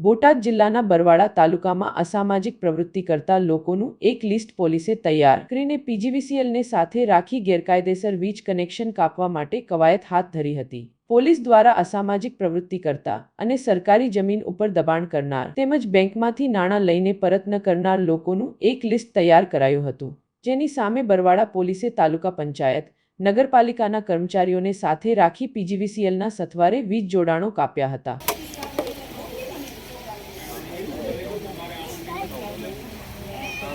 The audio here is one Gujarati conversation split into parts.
બોટાદ જિલ્લાના બરવાડા તાલુકામાં અસામાજિક પ્રવૃત્તિ કરતા લોકોનું એક લિસ્ટ પોલીસે તૈયાર કરીને પીજીવીસીએલને સાથે રાખી ગેરકાયદેસર વીજ કનેક્શન કાપવા માટે કવાયત હાથ ધરી હતી. પોલીસ દ્વારા અસામાજિક પ્રવૃત્તિ કરતા અને સરકારી જમીન ઉપર દબાણ કરનાર તેમજ બેંકમાંથી નાણાં લઈને પરત ન કરનાર લોકોનું એક લિસ્ટ તૈયાર કરાયું હતું. જેની સામે બરવાડા પોલીસે તાલુકા પંચાયત, નગરપાલિકાના કર્મચારીઓને સાથે રાખી પીજીવીસીએલના સથવારે વીજ જોડાણો કાપ્યા હતા. ઘેર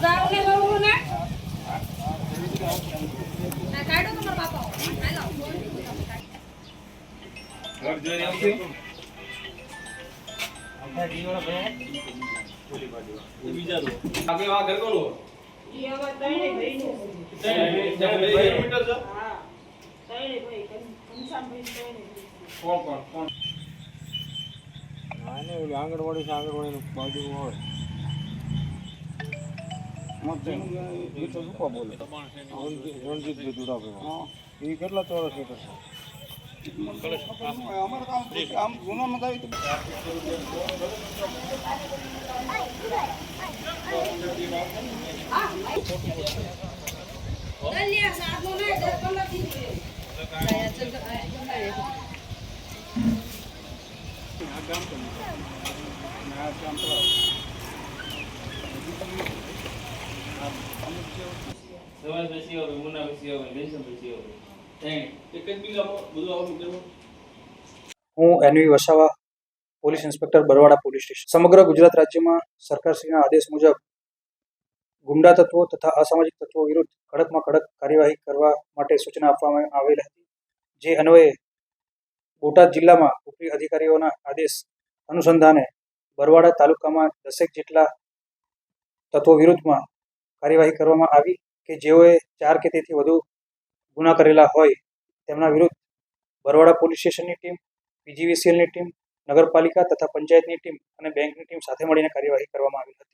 જાવ ને બહુ ને ના કાઢો તમારા બાપા હાલો આગે ઘર કોનું કોણ કોણ કોણ આને ઓલી આંગણવાડી છે આંગણવાડીની બાજુ હોય એ કેટલા ચોરસ મીટર છે આમ સાધનો ને દસ પંદર થી જ સવાલ બેસી આવે મુના બેસી આવે બેસન બેસી આવે ત્રણ એક જ બીજામાં બધું આવું કરવું હું NV Vasava police inspector Barwada police station સમગ્ર ગુજરાત રાજ્યમાં સરકારશ્રીના આદેશ મુજબ ગુંડા તત્વો તથા અસામાજિક તત્વો વિરુદ્ધ કડકમાં કડક કાર્યવાહી કરવા માટે સૂચના આપવામાં આવેલ હતી. જે અન્વયે બોટાદ જિલ્લામાં ઉપરી અધિકારીઓના આદેશ અનુસંધાને બરવાડા તાલુકામાં દસેક જેટલા તત્વો વિરુદ્ધમાં કાર્યવાહી કરવામાં આવી કે જેઓએ ચાર કે તેથી વધુ ગુના કરેલા હોય તેમના વિરુદ્ધ બરવાડા પોલીસ સ્ટેશનની ટીમ, પીજીવીસીએલની ટીમ, નગરપાલિકા તથા પંચાયતની ટીમ અને બેંકની ટીમ સાથે મળીને કાર્યવાહી કરવામાં આવી હતી.